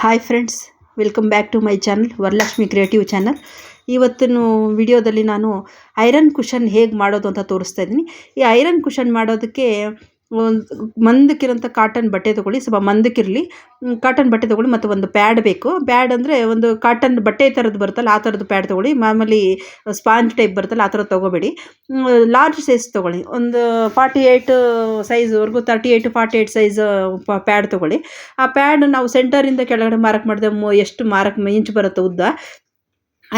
Hi friends welcome back to my channel Varalakshmi creative channel ಇವತ್ತಿನ ವಿಡಿಯೋದಲ್ಲಿ ನಾನು iron cushion ಹೇಗೆ ಮಾಡೋದು ಅಂತ ತೋರಿಸ್ತಾ ಇದ್ದೀನಿ. ಈ ಐರನ್ ಕುಷನ್ ಮಾಡೋದಕ್ಕೆ ಮಂದಕ್ಕಿರೋಂಥ ಕಾಟನ್ ಬಟ್ಟೆ ತೊಗೊಳ್ಳಿ, ಸ್ವಲ್ಪ ಮಂದಕ್ಕಿರಲಿ ಕಾಟನ್ ಬಟ್ಟೆ ತೊಗೊಳ್ಳಿ ಮತ್ತು ಒಂದು ಪ್ಯಾಡ್ ಬೇಕು. ಪ್ಯಾಡ್ ಅಂದರೆ ಒಂದು ಕಾಟನ್ ಬಟ್ಟೆ ಥರದ್ದು ಬರುತ್ತಲ್ಲ, ಆ ಥರದ್ದು ಪ್ಯಾಡ್ ತೊಗೊಳ್ಳಿ. ಮಾಮೂಲಿ ಸ್ಪಾಂಜ್ ಟೈಪ್ ಬರುತ್ತಲ್ಲ, ಆ ಥರ ತೊಗೋಬೇಡಿ. ಲಾರ್ಜ್ ಸೈಜ್ ತೊಗೊಳ್ಳಿ. ಒಂದು forty eight ಸೈಜ್ವರೆಗೂ thirty eight forty eight size pad ತೊಗೊಳ್ಳಿ. ಆ ಪ್ಯಾಡ್ ನಾವು ಸೆಂಟರಿಂದ ಕೆಳಗಡೆ ಮಾರ್ಕ್ ಮಾಡಿದೆ ಎಷ್ಟು ಮಾರ್ಕ್ ಇಂಚ್ ಬರುತ್ತೆ ಉದ್ದ?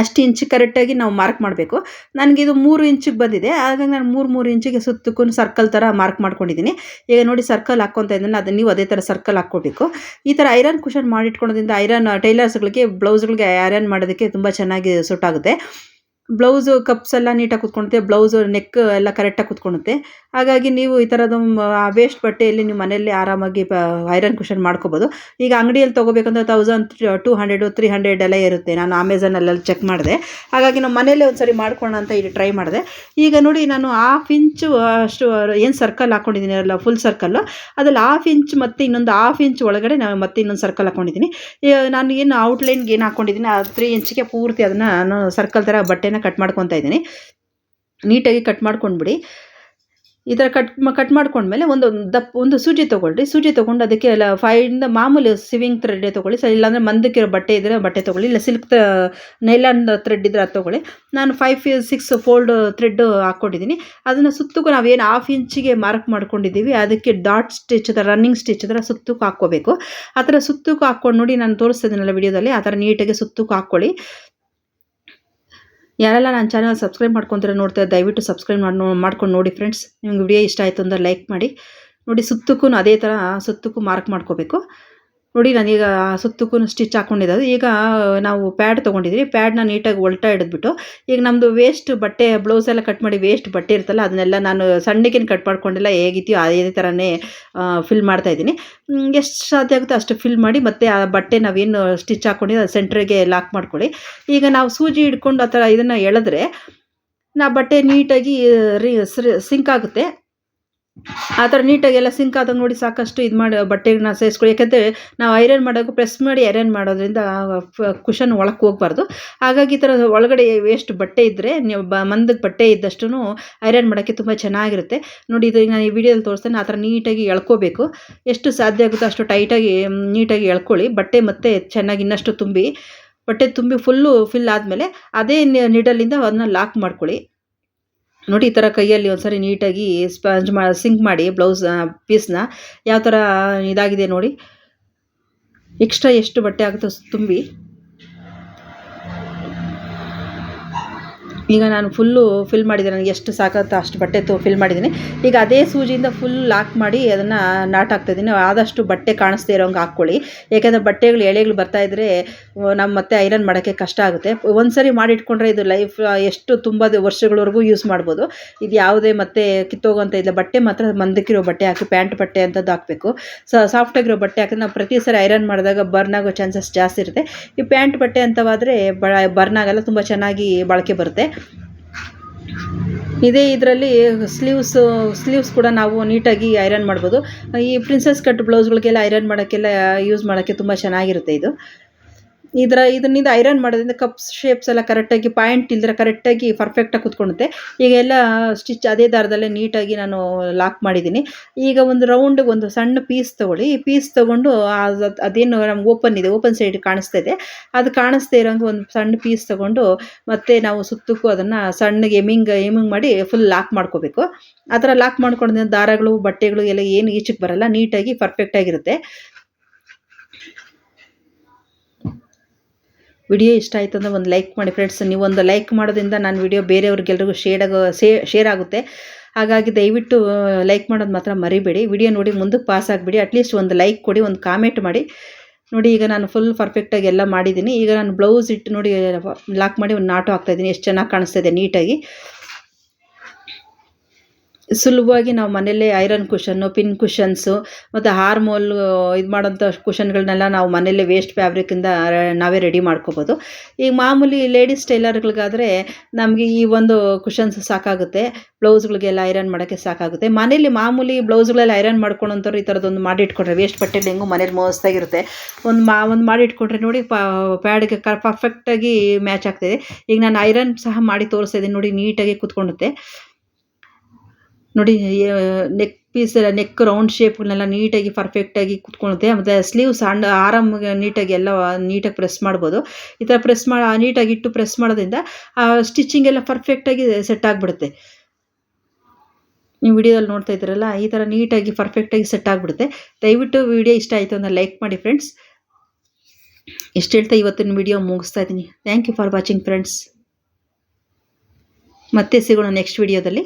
ಅಷ್ಟು ಇಂಚು ಕರೆಕ್ಟಾಗಿ ನಾವು ಮಾರ್ಕ್ ಮಾಡಬೇಕು. ನನಗಿದು ಮೂರು ಇಂಚಿಗೆ ಬಂದಿದೆ. ಹಾಗಾಗಿ ನಾನು ಮೂರು ಮೂರು ಇಂಚಿಗೆ ಸುತ್ತಕ್ಕೂ ಸರ್ಕಲ್ ಥರ ಮಾರ್ಕ್ ಮಾಡ್ಕೊಂಡಿದ್ದೀನಿ ಈಗ ನೋಡಿ ಸರ್ಕಲ್ ಹಾಕ್ಕೊತಾ ಇದ್ದೀನಿ ಅದನ್ನು ನೀವು ಅದೇ ಥರ ಸರ್ಕಲ್ ಹಾಕ್ಕೋಬೇಕು. ಈ ಥರ ಐರನ್ ಕುಷನ್ ಮಾಡಿಟ್ಕೊಳೋದ್ರಿಂದ ಐರನ್ ಟೈಲರ್ಸ್ಗಳಿಗೆ ಬ್ಲೌಸ್ಗಳಿಗೆ ಐರನ್ ಮಾಡೋದಕ್ಕೆ ತುಂಬ ಚೆನ್ನಾಗಿ ಸೂಟ್ ಆಗುತ್ತೆ. ಬ್ಲೌಸು ಕಪ್ಸ್ ಎಲ್ಲ ನೀಟಾಗಿ ಕುತ್ಕೊಳುತ್ತೆ, ಬ್ಲೌಸು ನೆಕ್ ಎಲ್ಲ ಕರೆಕ್ಟಾಗಿ ಕುತ್ಕೊಳುತ್ತೆ. ಹಾಗಾಗಿ ನೀವು ಈ ಥರದ ವೇಸ್ಟ್ ಬಟ್ಟೆಯಲ್ಲಿ ನೀವು ಮನೆಯಲ್ಲಿ ಆರಾಮಾಗಿ ಐರನ್ ಕುಷನ್ ಮಾಡ್ಕೋಬೋದು. ಈಗ ಅಂಗಡಿಯಲ್ಲಿ ತೊಗೋಬೇಕಂದ್ರೆ thousand two hundred three hundred ಎಲ್ಲ ಇರುತ್ತೆ. ನಾನು ಅಮೆಝಾನಲ್ಲೆಲ್ಲ ಚೆಕ್ ಮಾಡಿದೆ. ಹಾಗಾಗಿ ನಾವು ಮನೆಯಲ್ಲೇ ಒಂದು ಸರಿ ಅಂತ ಇಲ್ಲಿ ಟ್ರೈ ಮಾಡಿದೆ. ಈಗ ನೋಡಿ ನಾನು ಹಾಫ್ ಇಂಚು ಅಷ್ಟು ಏನು ಸರ್ಕಲ್ ಹಾಕ್ಕೊಂಡಿದ್ದೀನಿ ಅಲ್ಲ ಫುಲ್ ಸರ್ಕಲ್ಲು ಅದ್ರಲ್ಲಿ ಹಾಫ್ ಇಂಚ್ ಮತ್ತು ಇನ್ನೊಂದು ಹಾಫ್ ಇಂಚ್ ಒಳಗಡೆ ನಾನು ಮತ್ತೆ ಇನ್ನೊಂದು ಸರ್ಕಲ್ ಹಾಕ್ಕೊಂಡಿದ್ದೀನಿ ನಾನು ಏನು ಔಟ್ಲೈನ್ಗೆ ಏನು ಹಾಕ್ಕೊಂಡಿದ್ದೀನಿ ಆ ತ್ರೀ ಇಂಚಿಗೆ ಪೂರ್ತಿ ಅದನ್ನು ನಾನು ಸರ್ಕಲ್ ಥರ ಬಟ್ಟೆನ ಕಟ್ ಮಾಡ್ಕೊತಾ ಇದ್ದೀನಿ. ನೀಟಾಗಿ ಕಟ್ ಮಾಡ್ಕೊಂಡ್ಬಿಡಿ. ಈ ಥರ ಕಟ್ ಕಟ್ ಮಾಡ್ಕೊಂಡ್ಮೇಲೆ ಒಂದು ದಪ್ಪ ಒಂದು ಸೂಜಿ ತೊಗೊಳ್ರಿ ಸೂಜಿ ತೊಗೊಂಡು ಅದಕ್ಕೆ ಎಲ್ಲ ಫೈಯಿಂದ ಮಾಮೂಲಿ ಸಿವಿಂಗ್ ಥ್ರೆಡ್ ತೊಗೊಳ್ಳಿ. ಸೊ, ಇಲ್ಲಾಂದರೆ ಮಂದಕ್ಕಿರೋ ಬಟ್ಟೆ ಇದ್ದರೆ ಬಟ್ಟೆ ತೊಗೊಳ್ಳಿ. ಇಲ್ಲ ಸಿಲ್ಕ್ ನೈಲಾನ್ ಥ್ರೆಡ್ ಇದ್ದರೆ ಅದು ತೊಗೊಳ್ಳಿ. ನಾನು ಫೈವ್ ಸಿಕ್ಸ್ ಫೋಲ್ಡ್ ಥ್ರೆಡ್ ಹಾಕ್ಕೊಂಡಿದ್ದೀನಿ. ಅದನ್ನು ಸುತ್ತಕ್ಕೂ ನಾವೇನು ಹಾಫ್ ಇಂಚಿಗೆ ಮಾರ್ಕ್ ಮಾಡ್ಕೊಂಡಿದ್ದೀವಿ. ಅದಕ್ಕೆ ಡಾಟ್ ಸ್ಟಿಚ್ ಥರ ರನ್ನಿಂಗ್ ಸ್ಟಿಚ್ ಥರ ಸುತ್ತಕ್ಕೂ ಹಾಕ್ಕೋಬೇಕು. ಆ ಥರ ಸುತ್ತಕ್ಕೂ ಹಾಕ್ಕೊಂಡು ನೋಡಿ ನಾನು ತೋರಿಸ್ತಿದ್ದೀನಲ್ಲ ವಿಡಿಯೋದಲ್ಲಿ ಆ ಥರ ನೀಟಾಗಿ ಸುತ್ತಕ್ಕೂ ಹಾಕ್ಕೊಳ್ಳಿ. ಯಾರೆಲ್ಲ ನನ್ನ ಚಾನಲ್ ಸಬ್ಸ್ಕ್ರೈಬ್ ಮಾಡ್ಕೊತೀರ ನೋಡ್ತಾರೆ ದಯವಿಟ್ಟು ಸಬ್ಸ್ಕ್ರೈಬ್ ಮಾಡಿ ಮಾಡ್ಕೊಂಡು ನೋಡಿ ಫ್ರೆಂಡ್ಸ್ ನಿಮ್ಗೆ ವಿಡಿಯೋ ಇಷ್ಟ ಆಯಿತು ಅಂದರೆ ಲೈಕ್ ಮಾಡಿ. ನೋಡಿ ಸುತ್ತಕ್ಕೂ ಅದೇ ಥರ ಸುತ್ತಕ್ಕೂ ಮಾರ್ಕ್ ಮಾಡ್ಕೋಬೇಕು. ನೋಡಿ, ನಾನೀಗ ಸುತ್ತಕ್ಕೂ ಸ್ಟಿಚ್ ಹಾಕ್ಕೊಂಡಿದ್ದು ಈಗ ನಾವು ಪ್ಯಾಡ್ ತೊಗೊಂಡಿದ್ದೀವಿ. ಪ್ಯಾಡ್ನ ನೀಟಾಗಿ ಒಲ್ಟಾ ಹಿಡಿದ್ಬಿಟ್ಟು, ಈಗ ನಮ್ಮದು ವೇಸ್ಟ್ ಬಟ್ಟೆ ಬ್ಲೌಸ್ ಎಲ್ಲ ಕಟ್ ಮಾಡಿ ವೇಸ್ಟ್ ಬಟ್ಟೆ ಇರ್ತಲ್ಲ, ಅದನ್ನೆಲ್ಲ ನಾನು ಸಣ್ಣಗೇನು ಕಟ್ ಮಾಡ್ಕೊಂಡಿಲ್ಲ, ಹೇಗಿದೆಯೋ ಅದೇ ಥರನೇ ಫಿಲ್ ಮಾಡ್ತಾಯಿದ್ದೀನಿ ಎಷ್ಟು ಸಾಧ್ಯ ಆಗುತ್ತೋ ಅಷ್ಟು ಫಿಲ್ ಮಾಡಿ, ಮತ್ತು ಆ ಬಟ್ಟೆ ನಾವೇನು ಸ್ಟಿಚ್ ಹಾಕ್ಕೊಂಡಿದ್ದು ಅದು ಸೆಂಟ್ರಿಗೆ ಲಾಕ್ ಮಾಡ್ಕೊಳ್ಳಿ. ಈಗ ನಾವು ಸೂಜಿ ಹಿಡ್ಕೊಂಡು ಆ ಥರ ಇದನ್ನು ಎಳೆದ್ರೆ, ನಾ ಬಟ್ಟೆ ನೀಟಾಗಿ ರಿ ಸಿಂಕ್ ಆಗುತ್ತೆ. ಆ ಥರ ನೀಟಾಗಿ ಎಲ್ಲ ಸಿಂಕ್ ಆದಂಗೆ ನೋಡಿ ಸಾಕಷ್ಟು ಇದು ಮಾಡಿ ಬಟ್ಟೆಗಳನ್ನ ಸೇರಿಸ್ಕೊಳ್ಳಿ. ಯಾಕೆಂದರೆ ನಾವು ಐರನ್ ಮಾಡೋಕ್ಕೂ ಪ್ರೆಸ್ ಮಾಡಿ ಐರನ್ ಮಾಡೋದ್ರಿಂದ ಕುಷನ್ ಒಳಕ್ಕೆ ಹೋಗ್ಬಾರ್ದು. ಹಾಗಾಗಿ ಈ ಥರ ಒಳಗಡೆ ವೇಸ್ಟ್ ಬಟ್ಟೆ ಇದ್ದರೆ ನೀವು ಬ ಮಂದಕ್ಕೆ ಬಟ್ಟೆ ಇದ್ದಷ್ಟು ಐರನ್ ಮಾಡೋಕ್ಕೆ ತುಂಬ ಚೆನ್ನಾಗಿರುತ್ತೆ. ನೋಡಿ ಇದು ನಾನು ಈ ವಿಡಿಯೋದಲ್ಲಿ ತೋರಿಸ್ತೇನೆ ಆ ಥರ ನೀಟಾಗಿ ಎಳ್ಕೋಬೇಕು. ಎಷ್ಟು ಸಾಧ್ಯ ಆಗುತ್ತೋ ಅಷ್ಟು ಟೈಟಾಗಿ ನೀಟಾಗಿ ಎಳ್ಕೊಳ್ಳಿ. ಬಟ್ಟೆ ಮತ್ತೆ ಚೆನ್ನಾಗಿ ಇನ್ನಷ್ಟು ತುಂಬಿ, ಬಟ್ಟೆ ತುಂಬಿ ಫುಲ್ಲು ಫಿಲ್ ಆದಮೇಲೆ ಅದೇ ನಿಡಲಿಂದ ಅದನ್ನ ಲಾಕ್ ಮಾಡ್ಕೊಳ್ಳಿ. ನೋಡಿ, ಈ ಥರ ಕೈಯಲ್ಲಿ ಒಂದ್ಸರಿ ನೀಟಾಗಿ ಸ್ಪಂಜ್ ಮಾ ಸಿಂಕ್ ಮಾಡಿ ಬ್ಲೌಸ್ ಪೀಸ್ನ ಯಾವ ಥರ ಇದಾಗಿದೆ ನೋಡಿ. ಎಕ್ಸ್ಟ್ರಾ ಎಷ್ಟು ಬಟ್ಟೆ ಆಗುತ್ತೋ, ತುಂಬಿ. ಈಗ ನಾನು ಫುಲ್ಲು ಫಿಲ್ ಮಾಡಿದ್ದೀನಿ ನನಗೆ ಎಷ್ಟು ಸಾಕತ್ತ ಅಷ್ಟು ಬಟ್ಟೆ ತೋ ಫಿಲ್ ಮಾಡಿದ್ದೀನಿ. ಈಗ ಅದೇ ಸೂಜಿಯಿಂದ ಫುಲ್ ಲಾಕ್ ಮಾಡಿ ಅದನ್ನು ನಾಟ್ ಹಾಕ್ತಾಯಿದ್ದೀನಿ ಆದಷ್ಟು ಬಟ್ಟೆ ಕಾಣಿಸ್ದೇ ಇರೋಂಗೆ ಹಾಕ್ಕೊಳ್ಳಿ. ಏಕೆಂದರೆ ಬಟ್ಟೆಗಳು, ಎಳೆಗಳು ಬರ್ತಾಯಿದ್ರೆ ನಮ್ಮ ಮತ್ತೆ ಐರನ್ ಮಾಡೋಕ್ಕೆ ಕಷ್ಟ ಆಗುತ್ತೆ. ಒಂದು ಸರಿ ಮಾಡಿಟ್ಕೊಂಡ್ರೆ ಇದು ಲೈಫ್ ಎಷ್ಟು ತುಂಬ ವರ್ಷಗಳವರೆಗೂ ಯೂಸ್ ಮಾಡ್ಬೋದು. ಇದು ಯಾವುದೇ ಮತ್ತೆ ಕಿತ್ತೋಗೋಂಥ ಇಲ್ಲ. ಬಟ್ಟೆ ಮಾತ್ರ ಮಂದಕ್ಕಿರೋ ಬಟ್ಟೆ ಹಾಕಿ, ಪ್ಯಾಂಟ್ ಬಟ್ಟೆ ಅಂಥದ್ದು ಹಾಕಬೇಕು. ಸ ಸಾಫ್ಟಾಗಿರೋ ಬಟ್ಟೆ ಹಾಕಿದ್ರೆ ನಾವು ಪ್ರತಿ ಸರಿ ಐರನ್ ಮಾಡಿದಾಗ ಬರ್ನ್ ಆಗೋ ಚಾನ್ಸಸ್ ಜಾಸ್ತಿ ಇರುತ್ತೆ. ಈ ಪ್ಯಾಂಟ್ ಬಟ್ಟೆ ಅಂತವಾದರೆ ಬರ್ನ್ ಆಗಲ್ಲ. ತುಂಬ ಚೆನ್ನಾಗಿ ಬಾಳಿಕೆ ಬರುತ್ತೆ. ಇದೇ ಇದರಲ್ಲಿ ಸ್ಲೀವ್ಸ್ ಸ್ಲೀವ್ಸ್ ಕೂಡ ನಾವು ನೀಟಾಗಿ ಐರನ್ ಮಾಡ್ಬೋದು. ಈ ಪ್ರಿನ್ಸಸ್ ಕಟ್ ಬ್ಲೌಸ್ಗಳಿಗೆಲ್ಲ ಐರನ್ ಮಾಡೋಕ್ಕೆಲ್ಲ ಯೂಸ್ ಮಾಡೋಕ್ಕೆ ತುಂಬ ಚೆನ್ನಾಗಿರುತ್ತೆ ಇದು. ಇದರ ಇದರಿಂದ ಐರನ್ ಮಾಡೋದ್ರಿಂದ ಕಪ್ ಶೇಪ್ಸ್ ಎಲ್ಲ ಕರೆಕ್ಟಾಗಿ ಪಾಯಿಂಟ್ ಇಲ್ದ್ರೆ ಕರೆಕ್ಟಾಗಿ ಪರ್ಫೆಕ್ಟಾಗಿ ಕೂತ್ಕೊಳುತ್ತೆ ಈಗ ಎಲ್ಲ ಸ್ಟಿಚ್ ಅದೇ ದಾರದಲ್ಲೇ ನೀಟಾಗಿ ನಾನು ಲಾಕ್ ಮಾಡಿದ್ದೀನಿ. ಈಗ ಒಂದು ರೌಂಡ್ ಒಂದು ಸಣ್ಣ ಪೀಸ್ ತೊಗೊಳ್ಳಿ. ಈ ಪೀಸ್ ತೊಗೊಂಡು ಅದೇನು ನಮ್ಗೆ ಓಪನ್ ಇದೆ ಓಪನ್ ಸೈಡ್ ಕಾಣಿಸ್ತಾ ಇದೆ. ಅದು ಕಾಣಿಸ್ತಾ ಇರೋಂಗೆ ಒಂದು ಸಣ್ಣ ಪೀಸ್ ತೊಗೊಂಡು ಮತ್ತೆ ನಾವು ಸುತ್ತಕ್ಕೂ ಅದನ್ನು ಸಣ್ಣಗೆ ಎಮಿಂಗ್ ಎಮಿಂಗ್ ಮಾಡಿ ಫುಲ್ ಲಾಕ್ ಮಾಡ್ಕೋಬೇಕು. ಆ ಥರ ಲಾಕ್ ಮಾಡ್ಕೊಂಡ್ರೆ ದಾರಗಳು, ಬಟ್ಟೆಗಳು ಎಲ್ಲ ಏನು ಈಚಕ್ಕೆ ಬರಲ್ಲ, ನೀಟಾಗಿ ಪರ್ಫೆಕ್ಟಾಗಿರುತ್ತೆ ವಿಡಿಯೋ ಇಷ್ಟ ಆಯಿತು ಅಂದರೆ ಒಂದು ಲೈಕ್ ಮಾಡಿ ಫ್ರೆಂಡ್ಸ್ ನೀವು ಒಂದು ಲೈಕ್ ಮಾಡೋದ್ರಿಂದ ನಾನು ವಿಡಿಯೋ ಬೇರೆಯವ್ರಿಗೆಲ್ರಿಗೂ ಶೇರ್ ಆಗೋ ಶೇರ್ ಆಗುತ್ತೆ. ಹಾಗಾಗಿ ದಯವಿಟ್ಟು ಲೈಕ್ ಮಾಡೋದು ಮಾತ್ರ ಮರಿಬೇಡಿ. ವಿಡಿಯೋ ನೋಡಿ ಮುಂದಕ್ಕೆ ಪಾಸ್ ಆಗಿಬಿಡಿ. ಅಟ್ಲೀಸ್ಟ್ ಒಂದು ಲೈಕ್ ಕೊಡಿ, ಒಂದು ಕಾಮೆಂಟ್ ಮಾಡಿ. ನೋಡಿ, ಈಗ ನಾನು ಫುಲ್ ಪರ್ಫೆಕ್ಟಾಗಿ ಎಲ್ಲ ಮಾಡಿದ್ದೀನಿ. ಈಗ ನಾನು ಬ್ಲೌಸ್ ಇಟ್ಟು ನೋಡಿ ಲಾಕ್ ಮಾಡಿ ಒಂದು ನಾಟು ಹಾಕ್ತಾಯಿದ್ದೀನಿ ಎಷ್ಟು ಚೆನ್ನಾಗಿ ಕಾಣಿಸ್ತಾ ಇದೆ ನೀಟಾಗಿ ಸುಲಭವಾಗಿ ನಾವು ಮನೆಯಲ್ಲೇ ಐರನ್ ಕುಷನ್ನು, ಪಿನ್ ಕುಷನ್ಸು ಮತ್ತು ಹಾರ್ಮೋಲ್ ಇದು ಮಾಡೋಂಥ ಕುಷನ್ಗಳನ್ನೆಲ್ಲ ನಾವು ಮನೆಯಲ್ಲೇ ವೇಸ್ಟ್ ಫ್ಯಾಬ್ರಿಕ್ಕಿಂದ ನಾವೇ ರೆಡಿ ಮಾಡ್ಕೋಬೋದು. ಈಗ ಮಾಮೂಲಿ ಲೇಡೀಸ್ ಟೈಲರ್ಗಳಿಗಾದರೆ ನಮಗೆ ಈ ಒಂದು ಕುಷನ್ಸ್ ಸಾಕಾಗುತ್ತೆ, ಬ್ಲೌಸ್ಗಳಿಗೆಲ್ಲ ಐರನ್ ಮಾಡೋಕ್ಕೆ ಸಾಕಾಗುತ್ತೆ. ಮನೇಲಿ ಮಾಮೂಲಿ ಬ್ಲೌಸ್ಗಳೆಲ್ಲ ಐರನ್ ಮಾಡ್ಕೊಳೋಂಥವ್ರು ಈ ಥರದೊಂದು ಮಾಡಿಟ್ಕೊಂಡ್ರೆ ವೇಸ್ಟ್ ಬಟ್ಟೆ ಹೆಂಗೂ ಮನೇಲಿ ಮೋಸ್ತಾಗಿರುತ್ತೆ. ಒಂದು ಮಾ, ಒಂದು ಮಾಡಿಟ್ಕೊಂಡ್ರೆ ನೋಡಿ ಪ್ಯಾಡ್ಗೆ ಕ ಪರ್ಫೆಕ್ಟಾಗಿ ಮ್ಯಾಚ್ ಆಗ್ತಿದೆ. ಈಗ ನಾನು ಐರನ್ ಸಹ ಮಾಡಿ ತೋರಿಸ್ತಾ ನೋಡಿ ನೀಟಾಗಿ ಕೂತ್ಕೊಳ್ಳುತ್ತೆ. ನೋಡಿ ನೆಕ್ ಪೀಸ್ ನೆಕ್ ರೌಂಡ್ ಶೇಪ್ನೆಲ್ಲ ನೀಟಾಗಿ ಪರ್ಫೆಕ್ಟಾಗಿ ಕುತ್ಕೊಳ್ಳುತ್ತೆ ಮತ್ತು ಸ್ಲೀವ್ ಸಣ್ಣ ಆರಾಮಾಗಿ ನೀಟಾಗಿ ಎಲ್ಲ, ನೀಟಾಗಿ ಪ್ರೆಸ್ ಮಾಡ್ಬೋದು. ಈ ಥರ ಪ್ರೆಸ್ ಮಾಡಿ, ನೀಟಾಗಿ ಇಟ್ಟು ಪ್ರೆಸ್ ಮಾಡೋದ್ರಿಂದ, ಆ ಸ್ಟಿಚಿಂಗ್ ಎಲ್ಲ ಪರ್ಫೆಕ್ಟಾಗಿ ಸೆಟ್ ಆಗಿಬಿಡುತ್ತೆ. ನೀವು ವಿಡಿಯೋದಲ್ಲಿ ನೋಡ್ತಾ ಇದ್ದೀರಲ್ಲ, ಈ ಥರ ನೀಟಾಗಿ ಪರ್ಫೆಕ್ಟಾಗಿ ಸೆಟ್ ಆಗಿಬಿಡುತ್ತೆ. ದಯವಿಟ್ಟು ವಿಡಿಯೋ ಇಷ್ಟ ಆಯಿತು ಅಂದರೆ ಲೈಕ್ ಮಾಡಿ ಫ್ರೆಂಡ್ಸ್ ಇಷ್ಟು ಹೇಳ್ತಾ ಇವತ್ತಿನ ವಿಡಿಯೋ ಮುಗಿಸ್ತಾ ಇದ್ದೀನಿ. Thank you for watching friends ಮತ್ತೆ ಸಿಗೋಣ ನೆಕ್ಸ್ಟ್ ವಿಡಿಯೋದಲ್ಲಿ